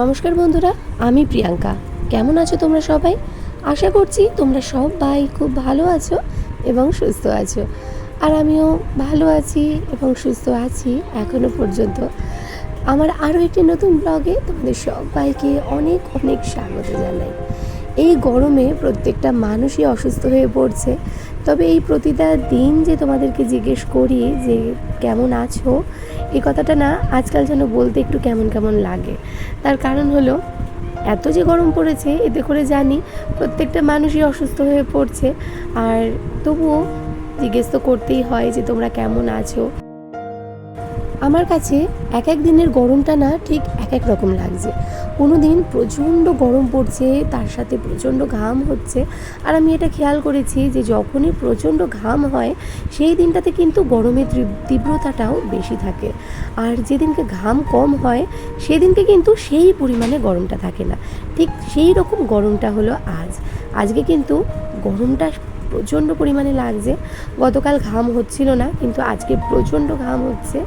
নমস্কার বন্ধুরা, আমি প্রিয়াঙ্কা। কেমন আছো তোমরা সবাই? আশা করছি তোমরা সবাই খুব ভালো আছো এবং সুস্থ আছো। আর আমিও ভালো আছি এবং সুস্থ আছি এখনও পর্যন্ত। আমার আরও একটি নতুন ব্লগে তোমাদের সবাইকে অনেক অনেক স্বাগত জানাই। এই গরমে প্রত্যেকটা মানুষই অসুস্থ হয়ে পড়ছে। তবে এই প্রতিটা দিন যে তোমাদেরকে জিজ্ঞেস করি যে কেমন আছো এই কথাটা না আজকাল যেন বলতে একটু কেমন কেমন লাগে। তার কারণ হলো, এত যে গরম পড়েছে, এতে করে জানি প্রত্যেকটা মানুষই অসুস্থ হয়ে পড়ছে। আর তবুও জিজ্ঞেস তো করতেই হয় যে তোমরা কেমন আছো? আমার কাছে এক এক দিনের গরমটা না ঠিক এক এক রকম লাগছে। কোনো দিন প্রচণ্ড গরম পড়ছে, তার সাথে প্রচণ্ড ঘাম হচ্ছে। আর আমি এটা খেয়াল করেছি যে যখনই প্রচণ্ড ঘাম হয়, সেই দিনটাতে কিন্তু গরমের তীব্রতাটাও বেশি থাকে। আর যেদিনকে ঘাম কম হয়, সেদিনকে কিন্তু সেই পরিমাণে গরমটা থাকে না। ঠিক সেই রকম গরমটা হলো আজ। আজকে কিন্তু গরমটা প্রচণ্ড পরিমাণে লাগছে। গতকাল ঘাম হচ্ছিল না, কিন্তু আজকে প্রচণ্ড ঘাম হচ্ছে।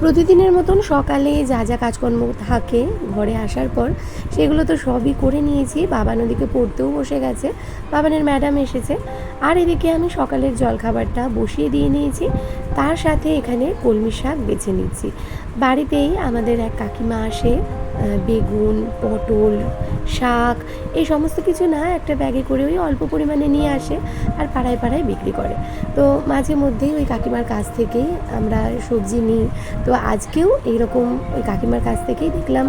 প্রতিদিনের মতন সকালে যা যা কাজকর্ম থাকে ঘরে আসার পর, সেগুলো তো সবই করে নিয়েছি। বাবা নদীকে পড়তেও বসে গেছে। বাবানের ম্যাডাম এসেছে। আর এদিকে আমি সকালের জলখাবারটা বসিয়ে দিয়ে নিয়েছি। তার সাথে এখানে কলমি শাক বেছে নিচ্ছি। বাড়িতেই আমাদের এক কাকিমা আসে। বেগুন, পটল, শাক, এই সমস্ত কিছু না একটা ব্যাগে করে ওই অল্প পরিমাণে নিয়ে আসে আর পাড়ায় পাড়ায় বিক্রি করে। তো মাঝে মধ্যেই ওই কাকিমার কাছ থেকেই আমরা সবজি নিই। তো আজকেও এইরকম ওই কাকিমার কাছ থেকেই দেখলাম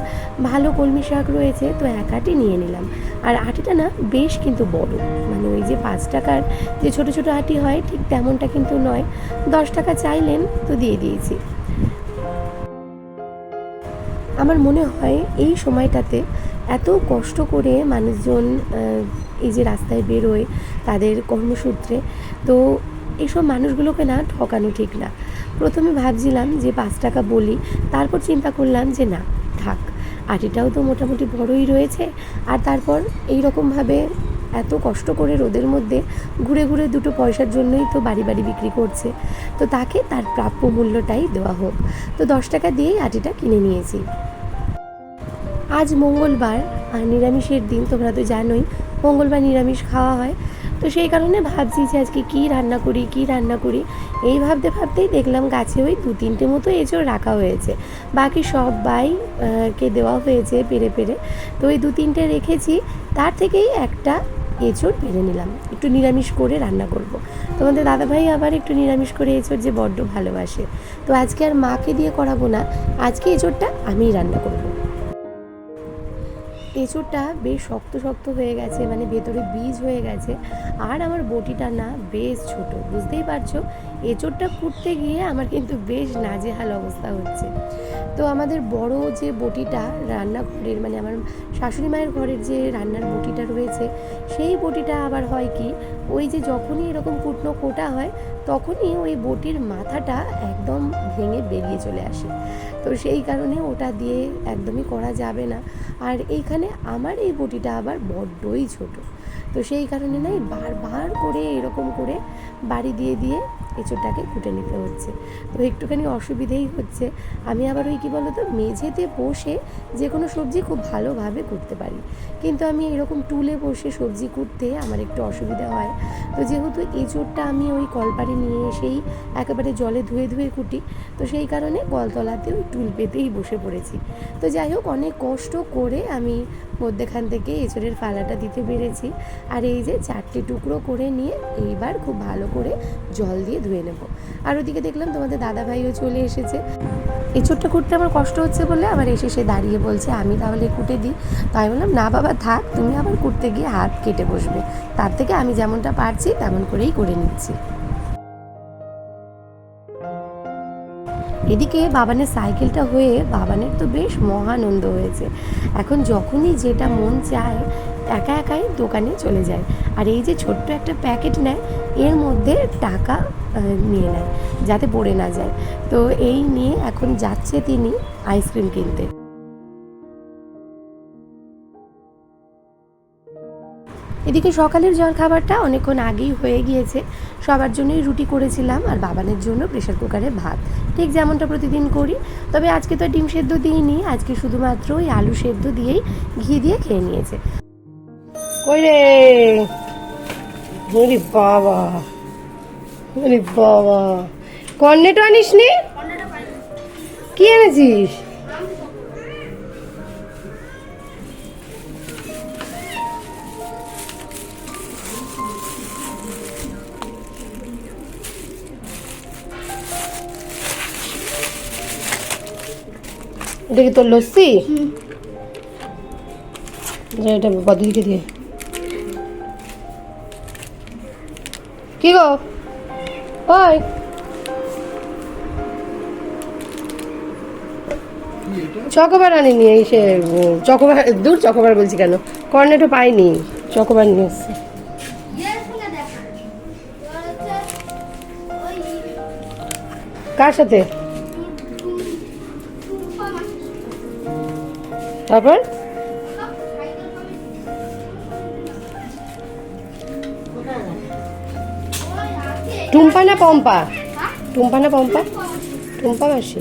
ভালো কলমি শাক রয়েছে, তো এক আটি নিয়ে নিলাম। আর আটিটা না বেশ কিন্তু বড় মানে ওই যে পাঁচ টাকার যে ছোট ছোট আটি হয় ঠিক তেমনটা কিন্তু নয়। দশ টাকা চাইলেন তো দিয়ে দিয়েছি। আমার মনে হয় এই সময়টাতে এত কষ্ট করে মানুষজন এই যে রাস্তায় বেরোয় তাদের কর্মসূত্রে, তো এইসব মানুষগুলোকে না ঠকানো ঠিক না। প্রথমে ভাবছিলাম যে পাঁচ টাকা বলি, তারপর চিন্তা করলাম যে না, থাক, আটিটাও তো মোটামুটি বড়ই রয়েছে, আর তারপর এই রকমভাবে এত কষ্ট করে রোদের মধ্যে ঘুরে ঘুরে দুটো পয়সার জন্যই তো বাড়ি বাড়ি বিক্রি করছে, তো তাকে তার প্রাপ্য মূল্যটাই দেওয়া হোক। তো দশ টাকা দিয়েই আটিটা কিনে নিয়েছি। আজ মঙ্গলবার আর নিরামিষের দিন তোমরা তো জানোই মঙ্গলবার নিরামিষ খাওয়া হয়। তো সেই কারণে ভাবছি যে আজকে কী রান্না করি কী রান্না করি এই ভাবতে ভাবতেই দেখলাম গাছে ওই দু তিনটে মতো এঁচড় রাখা হয়েছে। বাকি সবাই আহ, কে দেওয়া হয়েছে পেরে পেরে। তো ওই দু তিনটে রেখেছি তার থেকেই একটা এঁচড় পেরে নিলাম। একটু নিরামিষ করে রান্না করব। তোমাদের দাদাভাই আবার একটু নিরামিষ করে এঁচড় যে বড্ড ভালোবাসে। তো আজকে আর মাকে দিয়ে করাবো না আজকে এঁচড়টা আমিই রান্না করব। এঁচোড়টা বেশ শক্ত শক্ত হয়ে গেছে মানে ভেতরে বীজ হয়ে গেছে। আর আমার বটিটা না বেশ ছোট, বুঝতেই পারছ? এঁচোড়টা কুটতে গিয়ে আমার কিন্তু বেশ নাজেহাল অবস্থা হচ্ছে। তো আমাদের বড় যে বটিটা রান্নাঘরের মানে আমার শাশুড়ি মায়ের ঘরের যে রান্নার বটিটা রয়েছে, সেই বটিটা আবার হয় কি, ওই যে যখনই এরকম কুটনো কোটা হয়, তখনই ওই বটির মাথাটা একদম ভেঙে বেরিয়ে চলে আসে। তো সেই কারণে ওটা দিয়ে একদমই করা যাবে না। আর এইখানে আমার এই বটিটা আবার বড্ডই ছোট। তো সেই কারণে নাই বারবার করে এরকম করে বাড়ি দিয়ে দিয়ে এঁচোড়টাকে কুটে নিতে হচ্ছে। তো একটুখানি অসুবিধেই হচ্ছে। আমি আবার ওই কী বলতো, মেঝেতে বসে যে কোনো সবজি খুব ভালোভাবে কুটতে পারি। কিন্তু আমি এরকম টুলে বসে সবজি কুটতে আমার একটু অসুবিধা হয়। তো যেহেতু এঁচোড়টা আমি ওই কলপারে নিয়ে এসেই একেবারে জলে ধুয়ে ধুয়ে কুটি, তো সেই কারণে কলতলাতে ওই টুল পেতেই বসে পড়েছি। তো যাই হোক, অনেক কষ্ট করে আমি মধ্যেখান থেকে এঁচড়ের ফালাটা দিতে পেরেছি। আর এই যে চারটে টুকরো করে নিয়ে এইবার খুব ভালো করে জল দিয়ে ধুয়ে নেব। আর ওদিকে দেখলাম তোমাদের দাদা ভাইও চলে এসেছে। এঁচড়টা কুটতে আমার কষ্ট হচ্ছে বলে আবার এসে সে দাঁড়িয়ে বলছে, আমি তাহলে কুটে দিই। তাই বললাম, না বাবা, থাক, তুমি আবার কুটতে গিয়ে হাত কেটে বসবে। তার থেকে আমি যেমনটা পারছি, তেমন করেই করে নিচ্ছি। এদিকে বাবানের সাইকেলটা হয়ে বাবানের তো বেশ মহানন্দ হয়েছে। এখন যখনই যেটা মন চায়, একা একাই দোকানে চলে যায়। আর এই যে ছোট্ট একটা প্যাকেট নেয়, এর মধ্যে টাকা নিয়ে নেয়, যাতে পড়ে না যায়। তো এই নিয়ে এখন যাচ্ছে তিনি আইসক্রিম কিনতে। এদিকে সকালের জল খাবারটা অনেকক্ষণ আগেই হয়ে গিয়েছে। সবার জন্যই রুটি করেছিলাম আর বাবানের জন্য প্রেশার কুকারে ভাত। ঠিক যেমনটা প্রতিদিন করি, তবে আজকে তো ডিম সেদ্ধ দিইনি, আজকে শুধুমাত্র ওই আলু সেদ্ধ দিয়েই ঘি দিয়ে খেয়ে নিয়েছে। কই রে? বাবা। ওরে বাবা। কর্নেটো আনিস নি কি এনেছিস? কি তোর লস্যি? এটা বদলিকে দিয়ে। কি গো? ওই চকোবার আনিনি, এই সে চকোবার, দূর চকোবার বলছি কেন? কর্নেটো পাইনি, চকোবার নিয়ে এসছি। কার সাথে? তারপর? টুম্পা না পম্পা? টুম্পা না পম্পা? টুম্পা মাসি।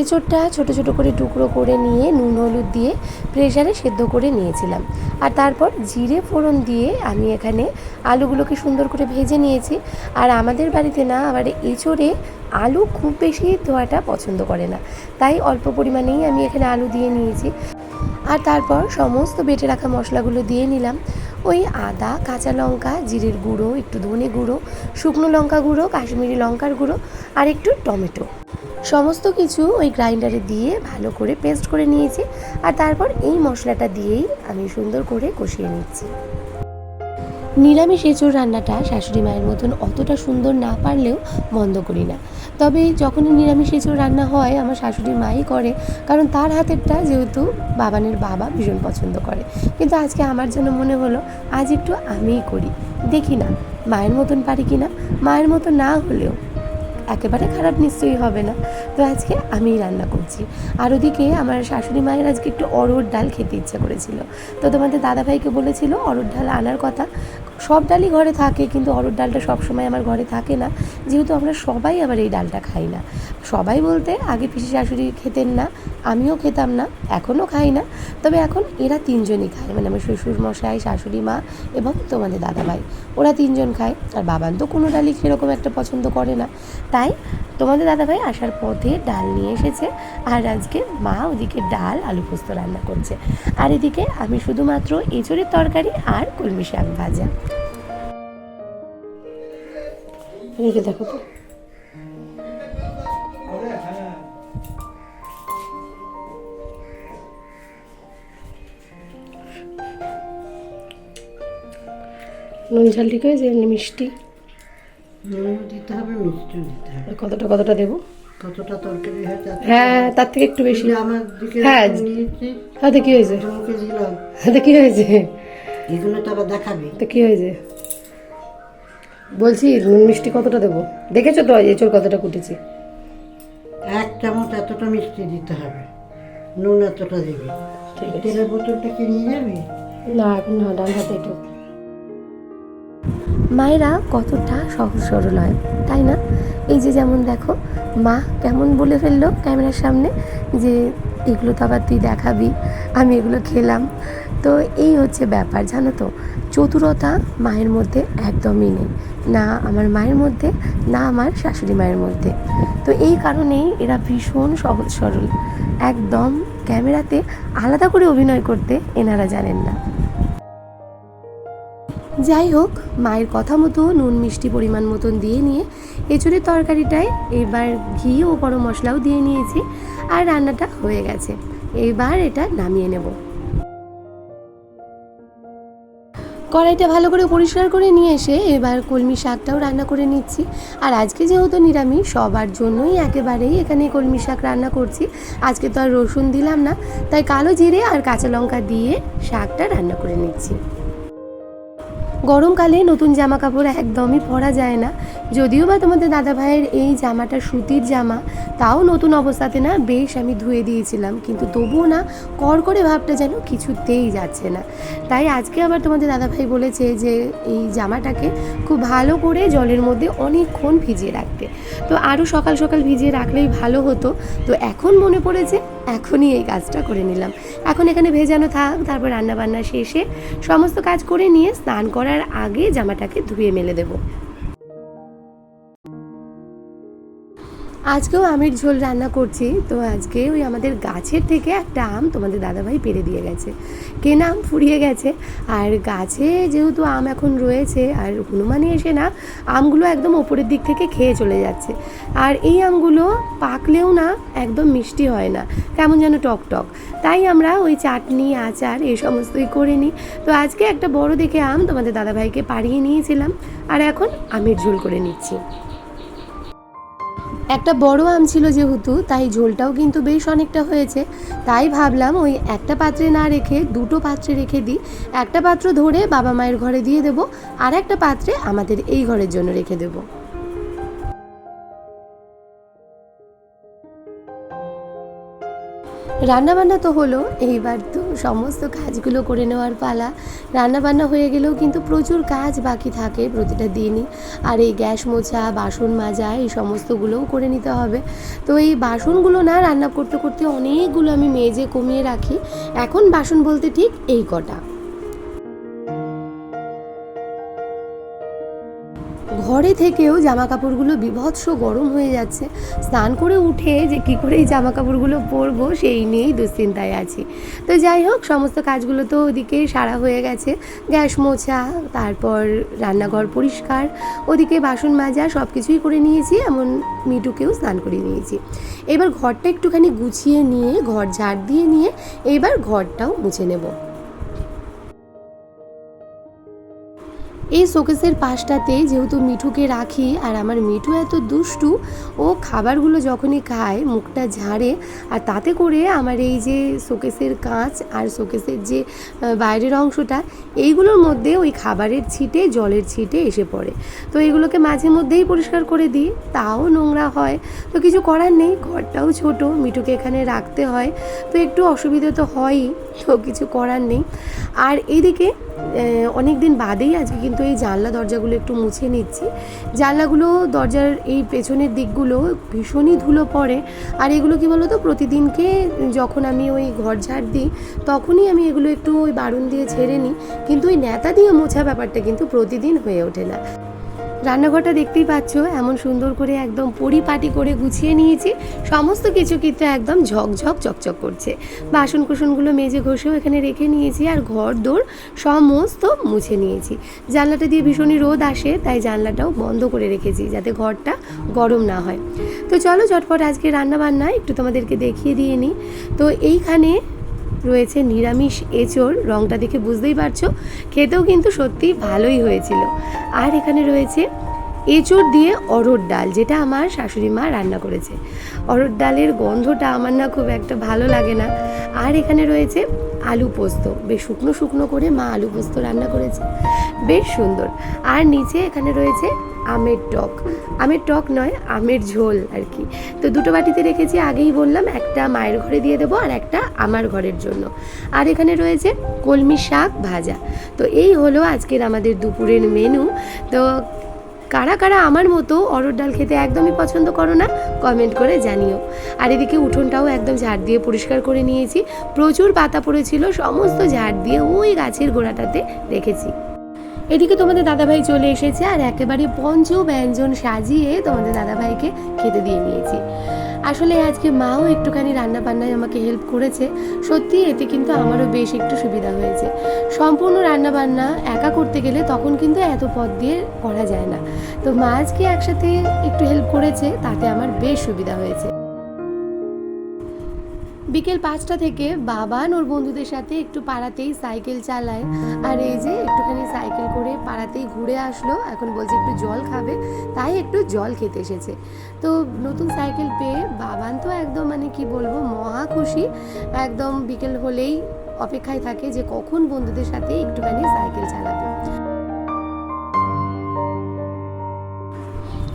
এঁচোড়টা ছোট ছোট করে টুকরো করে নিয়ে নুন, হলুদ দিয়ে প্রেশারে সেদ্ধ করে নিয়েছিলাম। আর তারপর জিরে ফোড়ন দিয়ে আমি এখানে আলুগুলোকে সুন্দর করে ভেজে নিয়েছি। আর আমাদের বাড়িতে না, আবার এঁচোড়ে আলু খুব বেশি ধোয়াটা পছন্দ করে না। তাই অল্প পরিমাণেই আমি এখানে আলু দিয়ে নিয়েছি। আর তারপর সমস্ত বেটে রাখা মশলাগুলো দিয়ে নিলাম। ওই আদা, কাঁচা লঙ্কা, জিরের গুঁড়ো, একটু ধনে গুঁড়ো, শুকনো লঙ্কা গুঁড়ো, কাশ্মীরি লঙ্কার গুঁড়ো আর একটু টমেটো। সমস্ত কিছু ওই গ্রাইন্ডারে দিয়ে ভালো করে পেস্ট করে নিয়েছি। আর তারপর এই মশলাটা দিয়েই আমি সুন্দর করে কষিয়ে নিচ্ছি। নিরামিষ এঁচোর রান্নাটা শাশুড়ি মায়ের মতন অতটা সুন্দর না পারলেও বন্ধ করি না। তবে যখনই নিরামিষ এঁচোর রান্না হয়, আমার শাশুড়ি মাই করে, কারণ তার হাতেরটা যেহেতু বাবানের বাবা ভীষণ পছন্দ করে। কিন্তু আজকে আমার জন্য মনে হলো, আজ একটু আমিই করি। দেখি না, মায়ের মতন পারি কি না? মায়ের মতো না হলেও একেবারে খারাপ নিশ্চয়ই হবে না। তো আজকে আমি রান্না করছি। আর ওদিকে আমার শাশুড়ি মায়ের আজকে একটু অরুর ডাল খেতে ইচ্ছা করেছিল। তো তোমাদের দাদাভাইকে বলেছিল অরুর ডাল আনার কথা। সব ডালই ঘরে থাকে, কিন্তু অরড় ডালটা সবসময় আমার ঘরে থাকে না। যেহেতু আমরা সবাই আবার এই ডালটা খাই না। সবাই বলতে আগে পিসি শাশুড়ি খেতেন না, আমিও খেতাম না, এখনও খাই না। তবে এখন এরা তিনজনই খায় মানে আমার শ্বশুর মশাই, শাশুড়ি মা এবং তোমাদের দাদাভাই। ওরা তিনজন খায়, আর বাবান তো কোনো ডালই সেরকম একটা পছন্দ করে না। তাই তোমাদের দাদাভাই আসার পথে ডাল নিয়ে এসেছে, আর আজকে মা ওদিকে ডাল, আলু পোস্ত রান্না করছে। আর এদিকে আমি শুধুমাত্র এঁচড়ের তরকারি আর কলমি শাক ভাজা। এদিকে দেখো তো। নুন ঝাল ঠিক হয়েছে? এমনি মিষ্টি? দিতে হবে মিষ্টি দিতে হবে। কতটা কতটা দেবো? কতটা তরকারি হয় হ্যাঁ তার থেকে একটু বেশি। আমার দিকে হ্যাঁ। হাতে কি হয়েছে? তোমাকে দিলাম। হাতে কি হয়েছে? এগুলো তো আবার দেখাবে। তো কি হয়েছে? বলছি নুন মিষ্টি কতটা দেবো? দেখেছ তো এঁচড় কতটা কুটেছি? এক চামচ এতটা মিষ্টি দিতে হবে। নুন এতটা দিবি। তেলের বোতলটা কি নিয়ে যাবি? না এখন না ডান হাতে একটু। মায়েরা কতটা সহজ সরল হয় তাই না? এই যে যেমন দেখো মা কেমন বলে ফেলল ক্যামেরার সামনে যে এগুলো তো আবার তুই দেখাবি আমি এগুলো খেলাম। তো এই হচ্ছে ব্যাপার, জানো তো? চতুরতা মায়ের মধ্যে একদমই নেই। না আমার মায়ের মধ্যে, না আমার শাশুড়ি মায়ের মধ্যে। তো এই কারণেই এরা ভীষণ সহজ সরল। একদম ক্যামেরাতে আলাদা করে অভিনয় করতে এনারা জানেন না। যাই হোক, মায়ের কথা মতো নুন মিষ্টি পরিমাণ মতন দিয়ে নিয়ে এঁচুড়ের তরকারিটায় এবার ঘি ও গরম মশলাও দিয়ে নিয়েছি আর রান্নাটা হয়ে গেছে। এবার এটা নামিয়ে নেব। কড়াইটা ভালো করে পরিষ্কার করে নিয়ে এসে এবার কলমি শাকটাও রান্না করে নিচ্ছি। আর আজকে যেহেতু নিরামিষ, সবার জন্যই একেবারেই এখানে কলমি শাক রান্না করছি। আজকে তো আর রসুন দিলাম না, তাই কালো জিরে আর কাঁচা লঙ্কা দিয়ে শাকটা রান্না করে নিচ্ছি। গরমকালে নতুন জামা কাপড় একদমই পরা যায় না। যদিও বা তোমাদের দাদা ভাইয়ের এই জামাটা সুতির জামা, তাও নতুন অবস্থাতে না বেশ আমি ধুয়ে দিয়েছিলাম। কিন্তু তবুও না কর করে ভাবটা যেন কিছুতেই যাচ্ছে না। তাই আজকে আবার তোমাদের দাদা ভাই বলেছে যে, এই জামাটাকে খুব ভালো করে জলের মধ্যে অনেকক্ষণ ভিজিয়ে রাখতে। তো আরও সকাল সকাল ভিজিয়ে রাখলেই ভালো হতো। তো এখন মনে পড়েছে এখনই এই কাজটা করে নিলাম। এখন এখানে ভেজানো থাক, তারপর রান্নাবান্না শেষে সমস্ত কাজ করে নিয়ে স্নান করার আগে জামাটাকে ধুয়ে মেলে দেবো। আজকেও আমের ঝোল রান্না করছি। তো আজকে ওই আমাদের গাছের থেকে একটা আম তোমাদের দাদাভাই পেরে দিয়ে গেছে। কেনা আম ফুরিয়ে গেছে। আর গাছে যেহেতু আম এখন রয়েছে, আর হনুমানে এসে না আমগুলো একদম ওপরের দিক থেকে খেয়ে চলে যাচ্ছে। আর এই আমগুলো পাকলেও না একদম মিষ্টি হয় না, কেমন যেন টক টক। তাই আমরা ওই চাটনি, আচার এই সমস্তই করে নিই। তো আজকে একটা বড় দেখে আম তোমাদের দাদাভাইকে পাড়িয়ে নিয়েছিলাম। আর এখন আমের ঝোল করে নিচ্ছি। একটা বড় আম ছিল যেহেতু, তাই ঝোলটাও কিন্তু বেশ অনেকটা হয়েছে। তাই ভাবলাম ওই একটা পাত্রে না রেখে, দুটো পাত্রে রেখে দিই। একটা পাত্র ধরে বাবা মায়ের ঘরে দিয়ে দেবো, আর একটা পাত্রে আমাদের এই ঘরের জন্য রেখে দেবো। রান্নাবান্না তো হলো, এইবার তো সমস্ত কাজগুলো করে নেওয়ার পালা। রান্নাবান্না হয়ে গেলেও কিন্তু প্রচুর কাজ বাকি থাকে প্রতিটা দিনই। আর এই গ্যাস মোছা, বাসন মাজা, এই সমস্তগুলোও করে নিতে হবে। তো এই বাসনগুলো না রান্না করতে করতে অনেকগুলো আমি মেজে কমিয়ে রাখি। এখন বাসন বলতে ঠিক এই কটা। ঘরে থেকেও জামা কাপড়গুলো বিভৎস গরম হয়ে যাচ্ছে। স্নান করে উঠে যে কী করে এই জামা কাপড়গুলো পরবো সেই নিয়েই দুশ্চিন্তায় আছি। তো যাই হোক, সমস্ত কাজগুলো তো ওদিকে সারা হয়ে গেছে। গ্যাস মোছা, তারপর রান্নাঘর পরিষ্কার, ওদিকে বাসন মাজা সব কিছুই করে নিয়েছি, এমন মিটুকেও স্নান করে নিয়েছি। এবার ঘরটা একটুখানি গুছিয়ে নিয়ে, ঘর ঝাড় দিয়ে নিয়ে, এবার ঘরটাও মুছে নেব। এই শোকেসের পাশটাতে যেহেতু মিঠুকে রাখি আর আমার মিঠু এত দুষ্টু, ও খাবারগুলো যখনই খায়, মুখটা ঝাড়ে, আর তাতে করে আমার এই যে শোকেসের কাঁচ আর শোকেসের যে বাইরের অংশটা, এইগুলোর মধ্যে ওই খাবারের ছিটে, জলের ছিটে এসে পড়ে। তো এগুলোকে মাঝে মধ্যেই পরিষ্কার করে দিই, তাও নোংরা হয়। তো কিছু করার নেই, ঘরটাও ছোট, মিঠুকে এখানে রাখতে হয়। তো একটু অসুবিধা তো হয়ই, তো কিছু করার নেই। আর এদিকে অনেক দিন বাদেই আজকে কিন্তু এই জানলা দরজাগুলো একটু মুছে নিচ্ছি। জানলাগুলো দরজার এই পেছনের দিকগুলো ভীষণই ধুলো পড়ে। আর এগুলো কি বলতো, প্রতিদিনকে যখন আমি ওই ঘর ঝাড় দিই, তখনই আমি এগুলো একটু ওই বারুন দিয়ে ছেড়ে নিই। কিন্তু ওই নেতা দিয়ে মোছা ব্যাপারটা কিন্তু প্রতিদিন হয়ে ওঠে না। রান্নাঘরটা দেখতেই পাচ্ছ, এমন সুন্দর করে একদম পরিপাটি করে গুছিয়ে নিয়েছি। সমস্ত কিছু কিন্তু একদম ঝকঝক, চকচক করছে। বাসন কুসনগুলো মেজে ঘষেও এখানে রেখে নিয়েছি আর ঘর দোর সমস্ত মুছে নিয়েছি। জানলাটা দিয়ে ভীষণই রোদ আসে, তাই জানলাটাও বন্ধ করে রেখেছি যাতে ঘরটা গরম না হয়। তো চলো ঝটপট আজকে রান্না বান্না একটু তোমাদেরকে দেখিয়ে দিয়ে নিই। তো এইখানে রয়েছে নিরামিষ এঁচোড়। রংটা দেখে বুঝতেই পারছ। খেতেও কিন্তু সত্যি ভালোই হয়েছিল। আর এখানে রয়েছে এঁচোড় দিয়ে অরহর ডাল, যেটা আমার শাশুড়ি মা রান্না করেছে। অরহর ডালের গন্ধটা আমার না খুব একটা ভালো লাগে না। আর এখানে রয়েছে আলু পোস্ত। বেশ শুকনো শুকনো করে মা আলু পোস্ত রান্না করেছে। বেশ সুন্দর। আর নিচে এখানে রয়েছে আমের টক। আমের টক নয়, আমের ঝোল আর কি। তো দুটো বাটিতে রেখেছি, আগেই বললাম, একটা মায়ের ঘরে দিয়ে দেবো আর একটা আমার ঘরের জন্য। আর এখানে রয়েছে কলমি শাক ভাজা। তো এই হলো আজকের আমাদের দুপুরের মেনু তো কারা কারা আমার মতো অরহর ডাল খেতে একদমই পছন্দ করো না কমেন্ট করে জানিও। আর এদিকে উঠোনটাও একদম ঝাড় দিয়ে পরিষ্কার করে নিয়েছি। প্রচুর পাতা পড়েছিল, সমস্ত ঝাড় দিয়ে ওই গাছের গোড়াটাতে রেখেছি। এদিকে তোমাদের দাদাভাই চলে এসেছে আর একেবারে পঞ্চ ব্যঞ্জন সাজিয়ে তোমাদের দাদাভাইকে খেতে দিয়ে নিয়েছি। আসলে আজকে মাও একটুখানি রান্না বান্নায় আমাকে হেল্প করেছে। সত্যি এতে কিন্তু আমারও বেশ একটু সুবিধা হয়েছে। সম্পূর্ণ রান্না বান্না একা করতে গেলে তখন কিন্তু এত পদ দিয়ে করা যায় না। তো মা আজকে একসাথে একটু হেল্প করেছে, তাতে আমার বেশ সুবিধা হয়েছে। বিকেল পাঁচটা থেকে বাবান ওর বন্ধুদের সাথে একটু পাড়াতেই সাইকেল চালায়। আর এই যে একটুখানি সাইকেল করে পাড়াতেই ঘুরে আসলো, এখন বলছে একটু জল খাবে, তাই একটু জল খেতে এসেছে। তো নতুন সাইকেল পেয়ে বাবান তো একদম মানে কি বলব, মহা খুশি। একদম বিকেল হলেই অপেক্ষায় থাকে যে কখন বন্ধুদের সাথে একটুখানি সাইকেল চালাবে।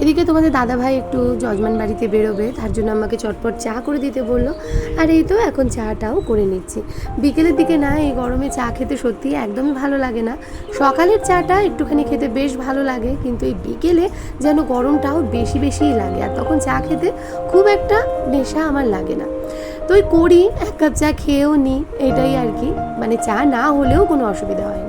এদিকে তোমাদের দাদাভাই একটু যজমান বাড়িতে বেরোবে, তার জন্য আমাকে চটপট চা করে দিতে বলল। আর এই তো এখন চাটাও করে নিচ্ছি। বিকেলের দিকে না, এই গরমে চা খেতে সত্যিই একদমই ভালো লাগে না। সকালের চাটা একটুখানি খেতে বেশ ভালো লাগে, কিন্তু এই বিকেলে যেন গরমটাও বেশি বেশিই লাগে, আর তখন চা খেতে খুব একটা নেশা আমার লাগে না। তো করি, এক কাপ চা খেয়েও নিই এটাই আর কি। মানে চা না হলেও কোনো অসুবিধা হয় না।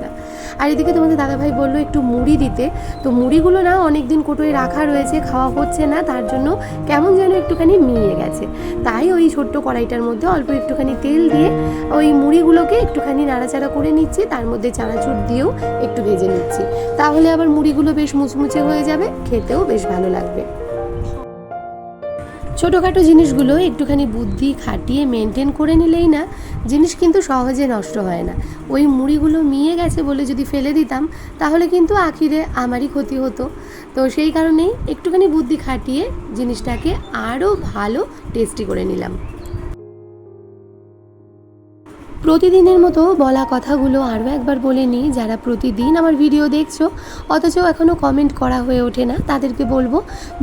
আর এদিকে তোমাদের দাদাভাই বলল একটু মুড়ি দিতে। তো মুড়িগুলো না অনেক দিন কোটোয় রাখা রয়েছে, খাওয়া হচ্ছে না, তার জন্য কেমন যেন একটুখানি মিয়ে গেছে। তাই ওই ছোট্ট কড়াইটার মধ্যে অল্প একটুখানি তেল দিয়ে ওই মুড়িগুলোকে একটুখানি নাড়াচাড়া করে নিচ্ছি, তার মধ্যে চানাচুর দিয়েও একটু ভেজে নিচ্ছি। তাহলে আবার মুড়িগুলো বেশ মুচমুচে হয়ে যাবে, খেতেও বেশ ভালো লাগবে। ছোটোখাটো জিনিসগুলো একটুখানি বুদ্ধি খাটিয়ে মেনটেন করে নিলেই না, জিনিস কিন্তু সহজে নষ্ট হয় না। ওই মুড়িগুলো মিয়ে গেছে বলে যদি ফেলে দিতাম, তাহলে কিন্তু আখিরে আমারই ক্ষতি হতো। তো সেই কারণেই একটুখানি বুদ্ধি খাটিয়ে জিনিসটাকে আরও ভালো টেস্টি করে নিলাম। প্রতিদিনের মতো বলা কথাগুলো আরও একবার বলে নিই, যারা প্রতিদিন আমার ভিডিও দেখছ, অথচ এখনও কমেন্ট করা হয়ে ওঠে না, তাদেরকে বলব,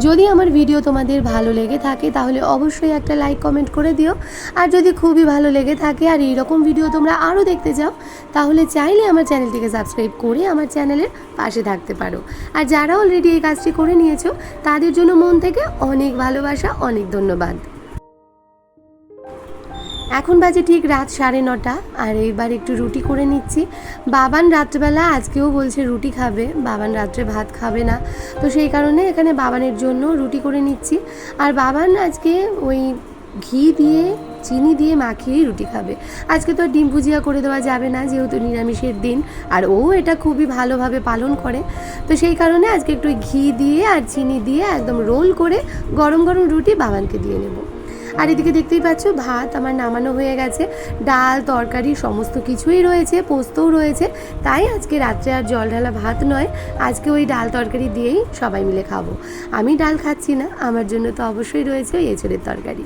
যদি আমার ভিডিও তোমাদের ভালো লেগে থাকে, তাহলে অবশ্যই একটা লাইক কমেন্ট করে দিও। আর যদি খুবই ভালো লেগে থাকে আর এইরকম ভিডিও তোমরা আরও দেখতে চাও, তাহলে চাইলে আমার চ্যানেলটিকে সাবস্ক্রাইব করে আমার চ্যানেলের পাশে থাকতে পারো। আর যারা অলরেডি এই কাজটি করে নিয়েছো, তাদের জন্য মন থেকে অনেক ভালোবাসা, অনেক ধন্যবাদ। এখন বাজে ঠিক রাত সাড়ে নটা, আর এইবার একটু রুটি করে নিচ্ছি। বাবান রাত্রেবেলা আজকেও বলছে রুটি খাবে, বাবান রাত্রে ভাত খাবে না। তো সেই কারণে এখানে বাবানের জন্য রুটি করে নিচ্ছি। আর বাবান আজকে ওই ঘি দিয়ে, চিনি দিয়ে মাখিয়েই রুটি খাবে। আজকে তো ডিম ভুজিয়া করে দেওয়া যাবে না, যেহেতু নিরামিষের দিন, আর ও এটা খুবই ভালোভাবে পালন করে। তো সেই কারণে আজকে একটু ঘি দিয়ে আর চিনি দিয়ে একদম রোল করে গরম গরম রুটি বাবানকে দিয়ে নেব। আর এদিকে দেখতেই পাচ্ছ, ভাত আমার নামানো হয়ে গেছে। ডাল, তরকারি, সমস্ত কিছুই রয়েছে, পোস্তও রয়েছে। তাই আজকে রাত্রে আর জল ঢালা ভাত নয়, আজকে ওই ডাল তরকারি দিয়েই সবাই মিলে খাব। আমি ডাল খাচ্ছি না, আমার জন্য তো অবশ্যই রয়েছে ওই এঁচড়ের তরকারি।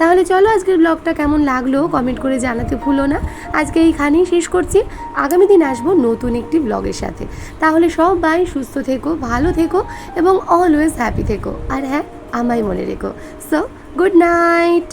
তাহলে চলো আজকের ব্লগটা কেমন লাগল কমেন্ট করে জানাতে ভুলো না। আজকে এইখানেই শেষ করছি। আগামী দিন আসব নতুন একটি ব্লগের সাথে। তাহলে সবাই সুস্থ থেকো, ভালো থেকো এবং অলওয়েজ হ্যাপি থেকো। আর হ্যাঁ আমায় মনে রেখো। So good night